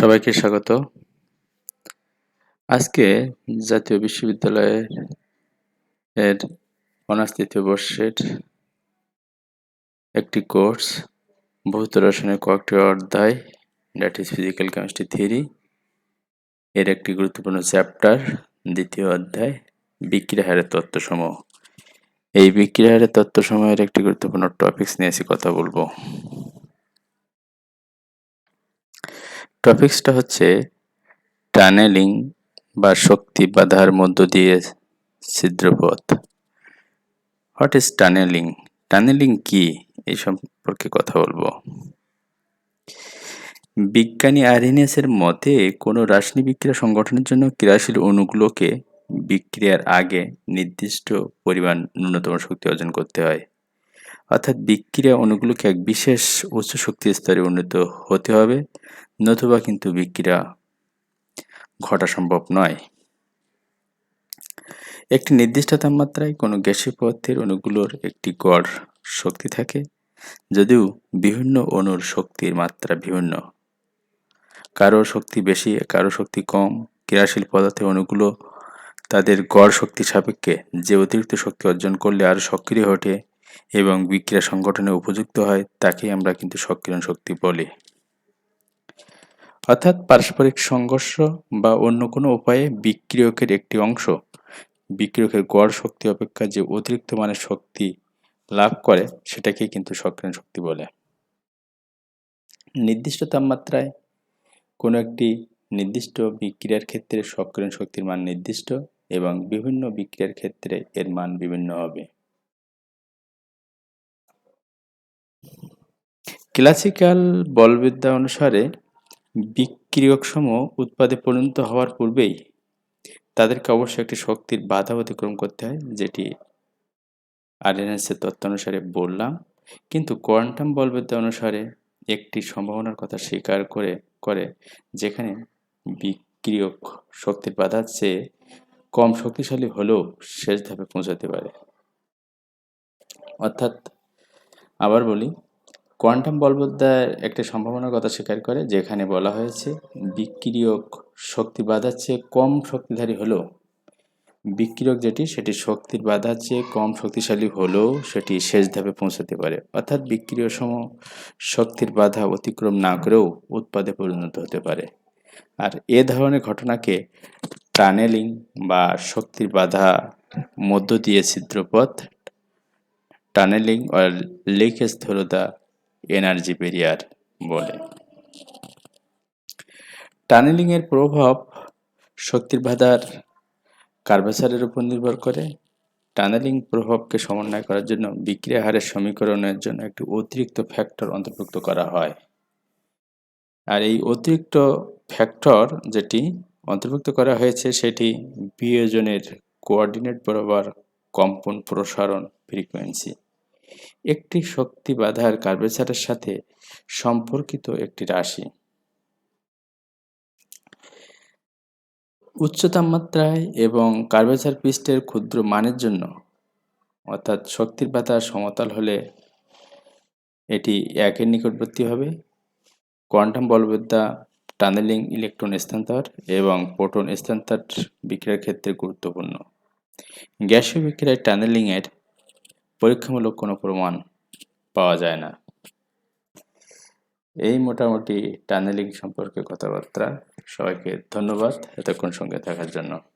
সবাইকে স্বাগত। আজকে জাতীয় বিশ্ববিদ্যালয়ের এর অনার্স তৃতীয় বর্ষের একটি কোর্স ভৌত রসায়নের কয়েকটি অধ্যায় that is physical chemistry theory এর একটি গুরুত্বপূর্ণ চ্যাপ্টার দ্বিতীয় অধ্যায়, বিক্রিয়া হারের তত্ত্বসমূহ। এই বিক্রিয়া হারের তত্ত্বসমূহের একটি গুরুত্বপূর্ণ টপিকস নিয়ে এসে কথা বলব। টপিক্সটা হচ্ছে টানেলিং বা শক্তি বাধার মধ্য দিয়ে ছিদ্রপথ। হোয়াট ইজ টানেলিং টানেলিং কি? এই সম্পর্কে কথা বলব। বিজ্ঞানী আরএনএসের মতে, কোনো রাসায়নিক বিক্রিয়া সংগঠনের জন্য ক্রিয়াশীল অণুগুলোকে বিক্রিয়ার আগে নির্দিষ্ট পরিমাণ ন্যূনতম শক্তি অর্জন করতে হয়। অর্থাৎ বিক্রিয়া অণুগুলোকে এক বিশেষ উচ্চ শক্তি স্তরে উন্নীত হতে হবে, নতুবা কিন্তু বিক্রিয়া ঘটা সম্ভব নয়। একটি নির্দিষ্ট তাপমাত্রায় কোনো গ্যাসীয় পদার্থের অণুগুলোর একটি গড় শক্তি থাকে, যদিও বিভিন্ন অণুর শক্তির মাত্রা বিভিন্ন কারও শক্তি বেশি, কারও শক্তি কম, ক্রিয়াশীল পদার্থের অণুগুলো তাদের গড় শক্তি সাপেক্ষে যে অতিরিক্ত শক্তি অর্জন করলে আরও সক্রিয় ওঠে এবং বিক্রিয়া সংগঠনে উপযুক্ত হয়, তাকেই আমরা কিন্তু সক্রিয়ণ শক্তি বলি। অর্থাৎ পারস্পরিক সংঘর্ষ বা অন্য কোনো উপায়ে বিক্রিয়কের একটি অংশ, বিক্রিয়কের গড় শক্তি অপেক্ষা যে অতিরিক্ত মানের শক্তি লাভ করে, সেটাকেই কিন্তু সক্রিয় শক্তি বলে। নির্দিষ্ট তাপমাত্রায় কোনো একটি নির্দিষ্ট বিক্রিয়ার ক্ষেত্রে সক্রিয় শক্তির মান নির্দিষ্ট এবং বিভিন্ন বিক্রিয়ার ক্ষেত্রে এর মান বিভিন্ন হবে। ক্লাসিক্যাল বলবিদ্যা অনুসারে বিক্রিয়কসমূহ উৎপাদে পরিণত হওয়ার পূর্বেই তাদেরকে অবশ্যই একটি শক্তির বাধা অতিক্রম করতে হয়, যেটি আরএনএসের তত্ত্ব অনুসারে বললাম। কিন্তু কোয়ান্টাম বলবিদ্যা অনুসারে একটি সম্ভাবনার কথা স্বীকার করে করে যেখানে বিক্রিয়ক শক্তির বাধার চেয়ে কম শক্তিশালী হলেও শেষ ধাপে পৌঁছাতে পারে। অর্থাৎ আবার বলি কোয়ান্টাম বলবিদ্যার একটা সম্ভাবনার কথা স্বীকার করে, যেখানে বলা হয়েছে বিক্রিয়ক শক্তি বাধার চেয়ে কম শক্তিধারী হলেও, বিক্রিয়ক যেটি, সেটি শক্তির বাধার চেয়ে কম শক্তিশালী হলেও সেটি শেষ ধাপে পৌঁছাতে পারে। অর্থাৎ বিক্রিয় সম শক্তির বাধা অতিক্রম না করেও উৎপাদে পরিণত হতে পারে। আর এ ধরনের ঘটনাকে টানেলিং বা শক্তির বাধা মধ্য দিয়ে ছিদ্রপথ, tunnelling leakage through the energy barrier বলে। টানেলিংয়ের প্রভাব শক্তির বাধার কার্ভেচারের উপর নির্ভর করে। টানেলিং প্রভাবকে সমন্বয় করার জন্য বিক্রিয়া হারের সমীকরণের জন্য একটি অতিরিক্ত ফ্যাক্টর অন্তর্ভুক্ত করা হয়। আর এই অতিরিক্ত ফ্যাক্টর যেটি অন্তর্ভুক্ত করা হয়েছে সেটি বিয়োজনের কোঅর্ডিনেট বরাবর কম্পন প্রসারণ ফ্রিকোয়েন্সি। একটি শক্তি বাধার কার্ভেচারের সাথে সম্পর্কিত একটি রাশি। উচ্চ তাপমাত্রায় এবং কার্ভেচার পৃষ্ঠের ক্ষুদ্র মানের জন্য, অর্থাৎ শক্তির বাধা সমতল হলে এটি একের নিকটবর্তী হবে। কোয়ান্টাম বলবিদ্যা টানেলিং ইলেকট্রন স্থানান্তর এবং প্রোটন স্থানান্তর বিক্রিয়ার ক্ষেত্রে গুরুত্বপূর্ণ। গ্যাসীয় বিক্রিয়ায় টানেলিংয়ের পরীক্ষামূলক কোনো প্রমাণ পাওয়া যায় না। এই মোটামুটি টানেলিং সম্পর্কে কথাবার্তা। সবাইকে ধন্যবাদ এতক্ষণ সঙ্গে থাকার জন্য।